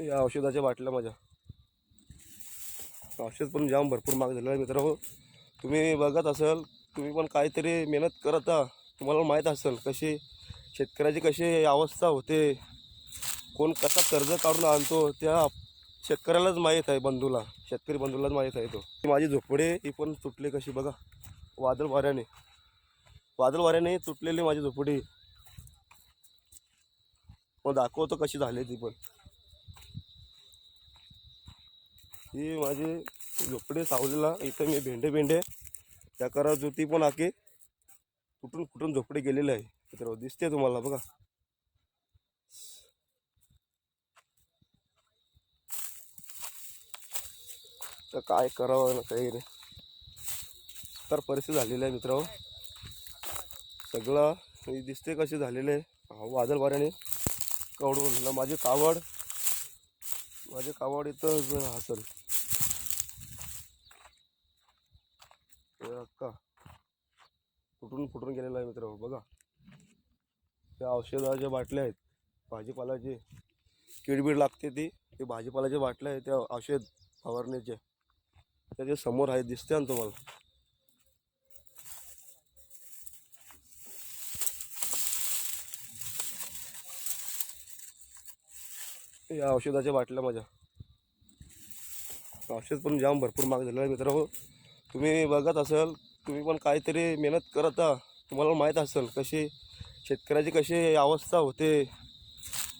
या औषधाच्या बाटल्या माझ्या. औषध पण जाम भरपूर महाग झालेलं आहे मित्रांनो. तुम्ही बघत असाल तुम्ही पण काहीतरी मेहनत करत आहात तुम्हाला माहीत असेल कशी शेतकऱ्याची कशी अवस्था होते. कोण कसा कर्ज काढून आणतो त्या शेतकऱ्यालाच माहीत आहे बंधूला. शेतकरी बंधूलाच माहीत आहे तो. माझी झोपडे ही पण तुटले कशी बघा. वादळ वाऱ्याने. वादळ वाऱ्याने तुटलेली माझी झोपडी. मग दाखवतो कशी झाली ती पण. ही माझी झोपडे सावलीला इथं मी भेंडे भेंडे त्या करत होती पण आके कुठून कुठून झोपडे गेलेले आहे मित्र दिसते तुम्हाला बघा. तर काय करावं ना काही नाही. तर परिस्थिती झालेली आहे मित्र सगळं दिसते कशी झालेले आहे. वादळ वाऱ्याने कवडून माझी कावड माझ्या कावड इथंच हसल. अक्का. फुटून फुटून गेलेला आहे मित्र बघा. त्या औषधाच्या बाटल्या आहेत. भाजीपालाचे किडबीड लागते ती. ते भाजीपालाच्या बाटल्या आहेत त्या औषध फवारण्याचे त्याच्यासमोर आहेत दिसते ना तुम्हाला? या औषधाच्या बाटल्या माझ्या. औषध पण जाम भरपूर माग झालेलं आहे मित्रांनो. तुम्ही बघत असाल तुम्ही पण काहीतरी मेहनत करत आहात तुम्हाला माहीत असेल कशी शेतकऱ्याची कशी अवस्था होते.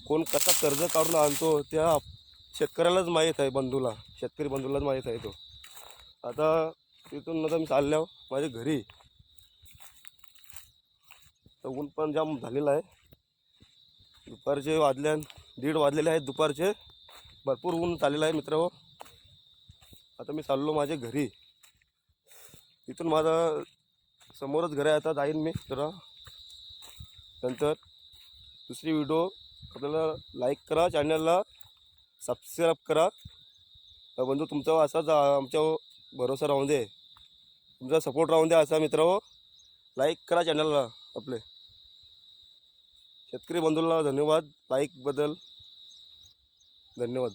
कोण कसा कर्ज काढून आणतो त्या शेतकऱ्यालाच माहीत आहे बंधूला. शेतकरी बंधूलाच माहीत आहे तो. आता तिथून आता मी चालल्यावर माझ्या घरी तर ऊन पण जाम झालेलं आहे. दुपारचे वाजल्यान दीड वाजलेले आहेत दुपारचे. भरपूर ऊन चाललेलं आहे मित्र हो. आता मी चाललो माझ्या घरी. इथून माझा समोरच घर आहे आता जाईन मी जरा. नंतर दुसरी व्हिडिओ आपल्याला लाईक करा चॅनलला सबस्क्राईब करा. बंधू तुमचा असाच आमच्या भरोसा राहून दे. तुमचा सपोर्ट राहून द्या असा मित्र हो. लाईक करा चॅनलला आपले. शेतकरी बंधूला धन्यवाद. लाईकबद्दल धन्यवाद